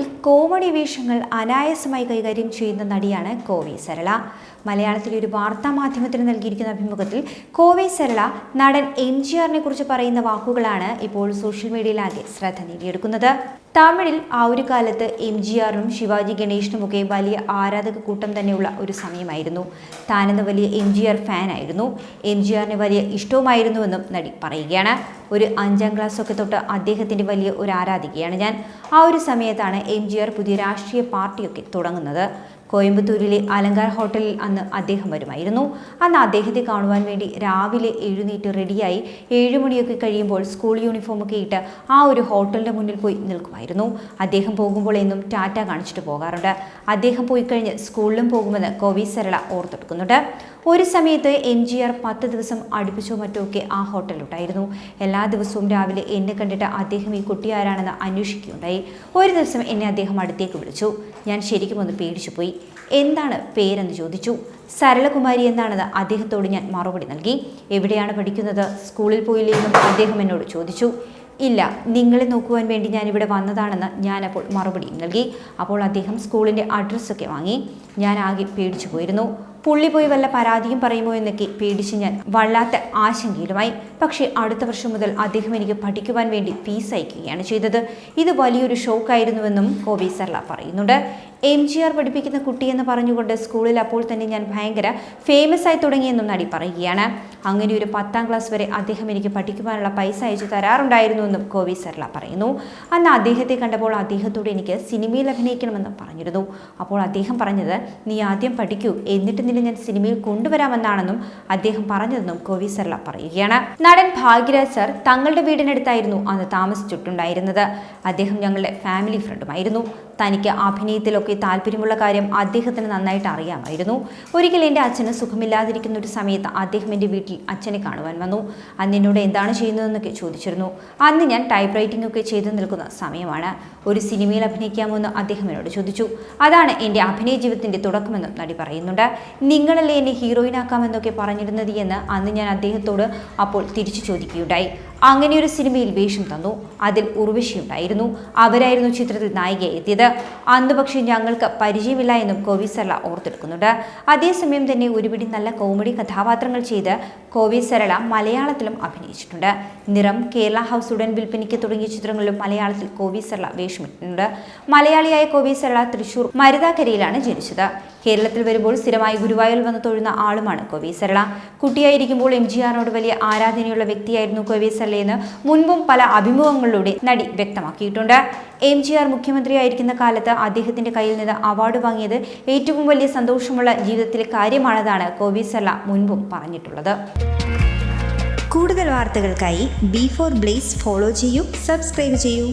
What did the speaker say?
Comedy വേഷങ്ങൾ അനായാസമായി കൈകാര്യം ചെയ്യുന്ന നടിയാണ് കോവി സരള. മലയാളത്തിലെ ഒരു വാർത്താ മാധ്യമത്തിന് നൽകിയിരിക്കുന്ന അഭിമുഖത്തിൽ കോവി സരള നടൻ എം ജി ആറിനെ കുറിച്ച് പറയുന്ന വാക്കുകളാണ് ഇപ്പോൾ സോഷ്യൽ മീഡിയയിലാകെ ശ്രദ്ധ നേടിയെടുക്കുന്നത്. തമിഴിൽ ആ ഒരു കാലത്ത് എം ജി ആറിനും ശിവാജി ഗണേഷിനുമൊക്കെ വലിയ ആരാധക കൂട്ടം തന്നെയുള്ള ഒരു സമയമായിരുന്നു. താനെന്ന വലിയ എം ജി ആർ ഫാനായിരുന്നു. എം ജി ആറിന് വലിയ ഇഷ്ടവുമായിരുന്നുവെന്നും നടി പറയുകയാണ്. ഒരു അഞ്ചാം ക്ലാസ് ഒക്കെ തൊട്ട് അദ്ദേഹത്തിന്റെ വലിയ ഒരു ആരാധികയാണ് ഞാൻ. ആ ഒരു സമയത്താണ് എം ജി ആർ പുതിയ രാഷ്ട്രീയ പാർട്ടിയൊക്കെ തുടങ്ങുന്നത്. കോയമ്പത്തൂരിലെ അലങ്കാർ ഹോട്ടലിൽ അന്ന് അദ്ദേഹം വരുമായിരുന്നു. അന്ന് അദ്ദേഹത്തെ കാണുവാൻ വേണ്ടി രാവിലെ എഴുന്നേറ്റ് റെഡിയായി ഏഴുമണിയൊക്കെ കഴിയുമ്പോൾ സ്കൂൾ യൂണിഫോമൊക്കെ ഇട്ട് ആ ഒരു ഹോട്ടലിന്റെ മുന്നിൽ പോയി നിൽക്കുമായിരുന്നു. അദ്ദേഹം പോകുമ്പോൾ എന്നും ടാറ്റ കാണിച്ചിട്ട് പോകാറുണ്ട്. അദ്ദേഹം പോയി കഴിഞ്ഞ് സ്കൂളിലും പോകുമെന്ന് കോവി സരള ഓർത്തെടുക്കുന്നുണ്ട്. ഒരു സമയത്ത് എം ജി ആർ പത്ത് ദിവസം അടുപ്പിച്ചോ മറ്റോ ഒക്കെ ആ ഹോട്ടലിലുണ്ടായിരുന്നു. എല്ലാ ദിവസവും രാവിലെ എന്നെ കണ്ടിട്ട് അദ്ദേഹം ഈ കുട്ടി ആരാണെന്ന് അന്വേഷിക്കുകയുണ്ടായി. ഒരു ദിവസം എന്നെ അദ്ദേഹം അടുത്തേക്ക് വിളിച്ചു. ഞാൻ ശരിക്കും ഒന്ന് പേടിച്ചു പോയി എന്താണ് പേരെന്ന് ചോദിച്ചു. സരളകുമാരി എന്നാണെന്ന് അദ്ദേഹത്തോട് ഞാൻ മറുപടി നൽകി. എവിടെയാണ് പഠിക്കുന്നത്? സ്കൂളിൽ പോയില്ലേ എന്നും അദ്ദേഹം എന്നോട് ചോദിച്ചു. ഇല്ല നിങ്ങളെ നോക്കുവാൻ വേണ്ടി ഞാൻ ഇവിടെ വന്നതാണെന്ന് ഞാൻ അപ്പോൾ മറുപടി നൽകി. അപ്പോൾ അദ്ദേഹം സ്കൂളിന്റെ അഡ്രസ്സൊക്കെ വാങ്ങി. ഞാൻ ആകെ പേടിച്ചു പോയിരുന്നു. പുള്ളി പോയി വല്ല പരാതിയും പറയുമോ എന്നൊക്കെ പേടിച്ച് ഞാൻ വല്ലാത്ത ആശങ്കയിലുമായി. പക്ഷേ അടുത്ത വർഷം മുതൽ അദ്ദേഹം എനിക്ക് പഠിക്കുവാൻ വേണ്ടി ഫീസ് അയക്കുകയാണ് ചെയ്തത്. ഇത് വലിയൊരു ഷോക്കായിരുന്നുവെന്നും കോവി സർല പറയുന്നുണ്ട്. എം ജി ആർ പഠിപ്പിക്കുന്ന കുട്ടിയെന്ന് പറഞ്ഞുകൊണ്ട് സ്കൂളിൽ അപ്പോൾ തന്നെ ഞാൻ ഭയങ്കര ഫേമസ് ആയി തുടങ്ങിയെന്നും നടി പറയുകയാണ്. അങ്ങനെ ഒരു പത്താം ക്ലാസ് വരെ അദ്ദേഹം എനിക്ക് പഠിക്കുവാനുള്ള പൈസ അയച്ചു തരാറുണ്ടായിരുന്നു എന്നും കോവി സർല പറയുന്നു. അന്ന് അദ്ദേഹത്തെ കണ്ടപ്പോൾ അദ്ദേഹത്തോട് എനിക്ക് സിനിമയിൽ അഭിനയിക്കണമെന്ന് പറഞ്ഞിരുന്നു. അപ്പോൾ അദ്ദേഹം പറഞ്ഞത് നീ ആദ്യം പഠിക്കൂ എന്നിട്ട് നിന്നെ ഞാൻ സിനിമയിൽ കൊണ്ടുവരാമെന്നാണെന്നും അദ്ദേഹം പറഞ്ഞതെന്നും കോവി സർല പറയുകയാണ്. നടൻ ഭാഗ്യരാജ് സർ തങ്ങളുടെ വീടിനടുത്തായിരുന്നു അന്ന് താമസിച്ചിട്ടുണ്ടായിരുന്നത്. അദ്ദേഹം ഞങ്ങളുടെ ഫാമിലി ഫ്രണ്ടുമായിരുന്നു തനിക്ക് അഭിനയത്തിലൊക്കെ താല്പര്യമുള്ള കാര്യം അദ്ദേഹത്തിന് നന്നായിട്ട് അറിയാമായിരുന്നു. ഒരിക്കൽ എന്റെ അച്ഛന് സുഖമില്ലാതിരിക്കുന്ന ഒരു സമയത്ത് അദ്ദേഹം എന്റെ വീട്ടിൽ അച്ഛനെ കാണുവാൻ വന്നു. അന്ന് എന്നോട് എന്താണ് ചെയ്യുന്നതെന്നൊക്കെ ചോദിച്ചിരുന്നു. അന്ന് ഞാൻ ടൈപ്പ് റൈറ്റിംഗ് ഒക്കെ ചെയ്തു നിൽക്കുന്ന സമയമാണ്. ഒരു സിനിമയിൽ അഭിനയിക്കാമോ എന്ന് അദ്ദേഹം എന്നോട് ചോദിച്ചു. അതാണ് എന്റെ അഭിനയ ജീവിതത്തിന്റെ തുടക്കമെന്നും നടി പറയുന്നുണ്ട്. നിങ്ങളല്ലേ എന്നെ ഹീറോയിനാക്കാമെന്നൊക്കെ പറഞ്ഞിരുന്നത് എന്ന് അന്ന് ഞാൻ അദ്ദേഹത്തോട് അപ്പോൾ തിരിച്ചു ചോദിക്കുകയുണ്ടായി. അങ്ങനെ ഒരു സിനിമയിൽ വേഷം തന്നു. അതിൽ ഉർവശിയുണ്ടായിരുന്നു. അവരായിരുന്നു ചിത്രത്തിൽ നായികയെ എത്തിയത്. അന്ന് പക്ഷേ ഞങ്ങൾക്ക് പരിചയമില്ല എന്നും കോവി സരള ഓർത്തെടുക്കുന്നുണ്ട്. അതേസമയം തന്നെ ഒരുപിടി നല്ല കോമഡി കഥാപാത്രങ്ങൾ ചെയ്ത് കോവി സരള മലയാളത്തിലും അഭിനയിച്ചിട്ടുണ്ട്. നിറം കേരള ഹൗസ് ഉടൻ വിൽപ്പനയ്ക്ക് തുടങ്ങിയ ചിത്രങ്ങളിലും മലയാളത്തിൽ കോവി സരള വേഷമിട്ടിട്ടുണ്ട്. മലയാളിയായ കോവി സരള തൃശൂർ മരുതാക്കരയിലാണ് ജനിച്ചത്. കേരളത്തിൽ വരുമ്പോൾ സ്ഥിരമായി ഗുരുവായൂർ വന്ന് തൊഴുന്ന ആളുമാണ് കോവി സരള. കുട്ടിയായിരിക്കുമ്പോൾ എം ജി ആറിനോട് വലിയ ആരാധനയുള്ള വ്യക്തിയായിരുന്നു കോവി സരളയെന്ന് മുൻപും പല അഭിമുഖങ്ങളിലൂടെ നടി വ്യക്തമാക്കിയിട്ടുണ്ട്. എം ജി ആർ മുഖ്യമന്ത്രിയായിരിക്കുന്ന കാലത്ത് അദ്ദേഹത്തിന്റെ കയ്യിൽ നിന്ന് അവാർഡ് വാങ്ങിയത് ഏറ്റവും വലിയ സന്തോഷമുള്ള ജീവിതത്തിലെ കാര്യമാണെന്നാണ് കോവി സല്ല മുൻപും പറഞ്ഞിട്ടുള്ളത്. കൂടുതൽ വാർത്തകൾക്കായി ബി ഫോർ ബ്ലേസ് ഫോളോ ചെയ്യൂ സബ്സ്ക്രൈബ് ചെയ്യൂ.